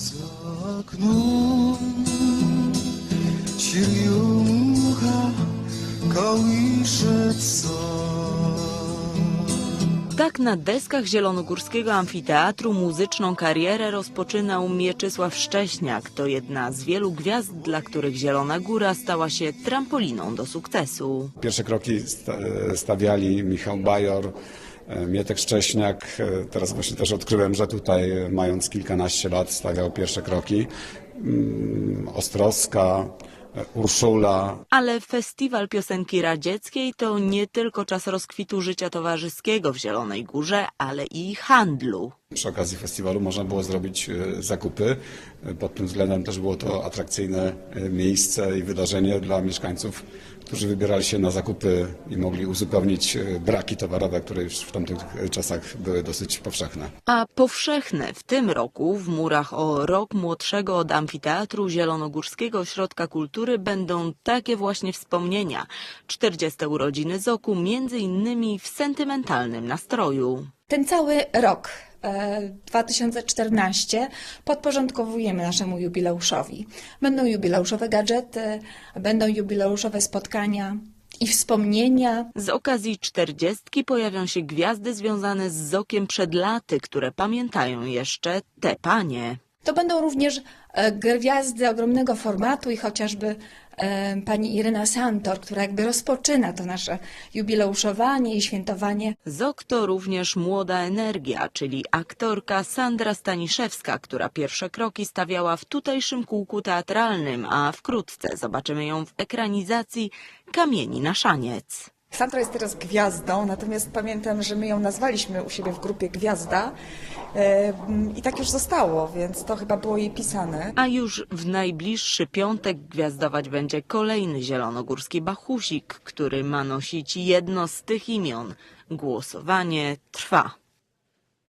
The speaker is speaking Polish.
За окном черемуха колышется. Tak na deskach Zielonogórskiego Amfiteatru muzyczną karierę rozpoczynał Mieczysław Szcześniak. To jedna z wielu gwiazd, dla których Zielona Góra stała się trampoliną do sukcesu. Pierwsze kroki sta- stawiali Michał Bajor, e, Mietek Szcześniak. E, Teraz właśnie też odkryłem, że tutaj e, mając kilkanaście lat stawiał pierwsze kroki. Mm, Ostrowska, e, Urszula, Ale festiwal piosenki radzieckiej to nie tylko czas rozkwitu życia towarzyskiego w Zielonej Górze, ale i handlu. Przy okazji festiwalu można było zrobić e, zakupy. E, Pod tym względem też było to atrakcyjne e, miejsce i wydarzenie dla mieszkańców, którzy wybierali się na zakupy i mogli uzupełnić braki towarowe, które już w tamtych czasach były dosyć powszechne. A powszechne w tym roku w murach o rok młodszego od Amfiteatru Zielonogórskiego Ośrodka Kultury będą takie właśnie wspomnienia. 40 urodziny Zoku, między innymi w sentymentalnym nastroju. Ten cały rok 2014 podporządkowujemy naszemu jubileuszowi. Będą jubileuszowe gadżety, będą jubileuszowe spotkania i wspomnienia. Z okazji czterdziestki pojawią się gwiazdy związane z Zokiem przed laty, które pamiętają jeszcze te panie. To będą również e, gwiazdy ogromnego formatu i chociażby e, pani Iryna Santor, która jakby rozpoczyna to nasze jubileuszowanie i świętowanie Zok to również młoda energia, czyli aktorka Sandra Staniszewska, która pierwsze kroki stawiała w tutejszym kółku teatralnym, a wkrótce zobaczymy ją w ekranizacji Kamieni na szaniec. Sandra jest teraz gwiazdą, natomiast pamiętam, że my ją nazwaliśmy u siebie w grupie Gwiazda i tak już zostało, więc to chyba było jej pisane. A już w najbliższy piątek gwiazdować będzie kolejny zielonogórski bachusik, który ma nosić jedno z tych imion. Głosowanie trwa.